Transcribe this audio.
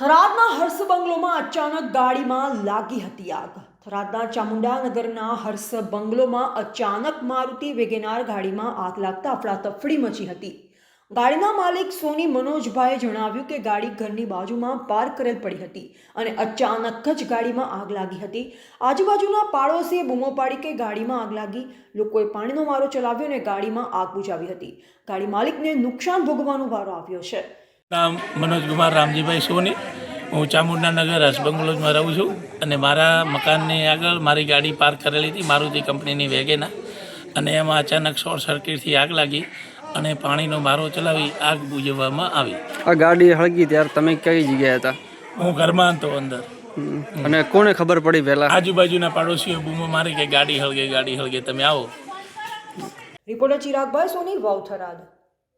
થરાદના હર્ષ બંગલોમાં અચાનક ગાડીમાં લાગી હતી આગ. થરાદના ચામુંડાનગરના હર્ષ બંગલોમાં અચાનક મારુતિ વેગેનાર ગાડીમાં આગ લાગતા અફડાતફડી મચી હતી. ગાડીના માલિક સોની મનોજભાઈએ જણાવ્યું કે ગાડી ઘરની બાજુમાં પાર્ક કરેલ પડી હતી અને અચાનક જ ગાડીમાં આગ લાગી હતી. આજુબાજુના પાડોશીએ બૂમો પાડી કે ગાડીમાં આગ લાગી. લોકોએ પાણીનો મારો ચલાવ્યો અને ગાડીમાં આગ બુજાવી હતી. ગાડી માલિકને નુકસાન ભોગવવાનો વારો આવ્યો છે. નામ મનોજકુમાર રામજીભાઈ સોની. હું ચામુંડાનગર હસબંગલોજમાં રહું છું અને મારા મકાનની આગળ મારી ગાડી પાર્ક કરેલી હતી મારુતિ કંપનીની વેગેના. અને એમાં અચાનક શોર્ટ સર્કિટથી આગ લાગી અને પાણીનો મારો ચલાવી આગ બુજવવામાં આવી. આ ગાડી હળગી ત્યારે તમે કઈ જગ્યાએ હતા? હું ઘરમાં હતો અંદર. અને કોને ખબર પડી પહેલા? આજુબાજુના પાડોશીઓ બૂમો મારી કે ગાડી હળગે ગાડી હળગે તમે આવો. રિપોર્ટર ચિરાગભાઈ સોની વાવ થરાદ.